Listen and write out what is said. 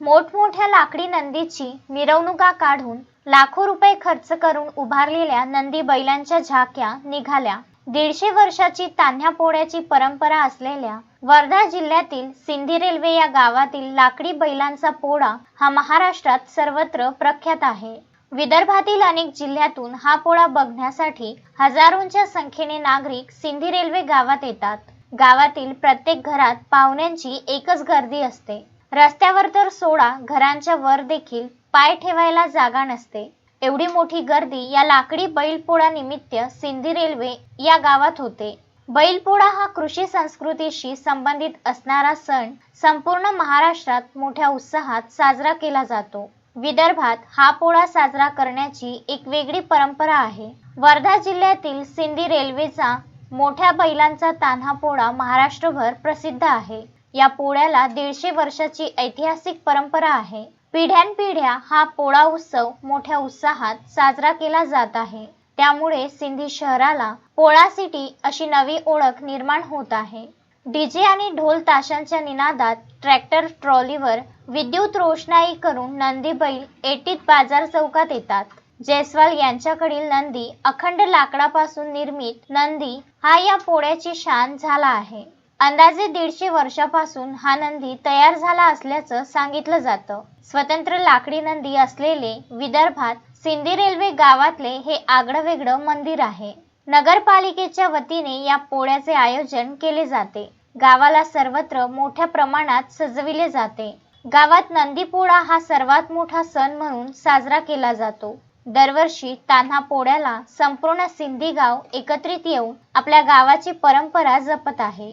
मोठमोठ्या लाकडी नंदीची मिरवणुका काढून लाखो रुपये खर्च करून उभारलेल्या नंदी बैलांच्या झाक्या निघाल्या. दीडशे वर्षाची तान्ह्या पोळ्याची परंपरा असलेल्या वर्धा जिल्ह्यातील सिंधी रेल्वे या गावातील लाकडी बैलांचा पोळा हा महाराष्ट्रात सर्वत्र प्रख्यात आहे. विदर्भातील अनेक जिल्ह्यातून हा पोळा बघण्यासाठी हजारोंच्या संख्येने नागरिक सिंधी रेल्वे गावात येतात. गावातील प्रत्येक घरात पाहुण्यांची एकच गर्दी असते. रस्त्यावर तर सोडा घरांच्या वर देखील पाय ठेवायला जागा नसते. एवढी मोठी गर्दी या लाकडी बैलपोळा निमित्त सिंधी रेल्वे या गावात होते. बैलपोळा हा कृषी संस्कृतीशी संबंधित असणारा सण संपूर्ण महाराष्ट्रात मोठ्या उत्साहात साजरा केला जातो. विदर्भात हा पोळा साजरा करण्याची एक वेगळी परंपरा आहे. वर्धा जिल्ह्यातील सिंधी रेल्वेचा मोठ्या बैलांचा तान्हा पोळा महाराष्ट्रभर प्रसिद्ध आहे. या पोळ्याला दीडशे वर्षाची ऐतिहासिक परंपरा आहे. पिढ्यानपिढ्या हा पोळा उत्सव मोठ्या उत्साहात साजरा केला जात आहे. त्यामुळे सिंधी शहराला पोळा सिटी अशी नवी ओळख निर्माण होत आहे. डीजे आणि ढोल ताशांच्या निनादात ट्रॅक्टर ट्रॉलीवर विद्युत रोषणाई करून नंदी बैल एटीत बाजार चौकात येतात. जयस्वाल यांच्याकडील नंदी अखंड लाकडापासून निर्मित नंदी हा या पोळ्याची शान झाला आहे. अंदाजे दीडशे वर्षापासून हा नंदी तयार झाला असल्याचं सांगितलं जातं. स्वतंत्र लाकडी नंदी असलेले विदर्भात सिंधी रेल्वे गावातले हे आगळं वेगळं मंदिर आहे. नगरपालिकेच्या वतीने या पोळ्याचे आयोजन केले जाते. गावाला सर्वत्र मोठ्या प्रमाणात सजविले जाते. गावात नंदी पोळा हा सर्वात मोठा सण म्हणून साजरा केला जातो. दरवर्षी तान्हा पोळ्याला संपूर्ण सिंधी गाव एकत्रित येऊन आपल्या गावाची परंपरा जपत आहे.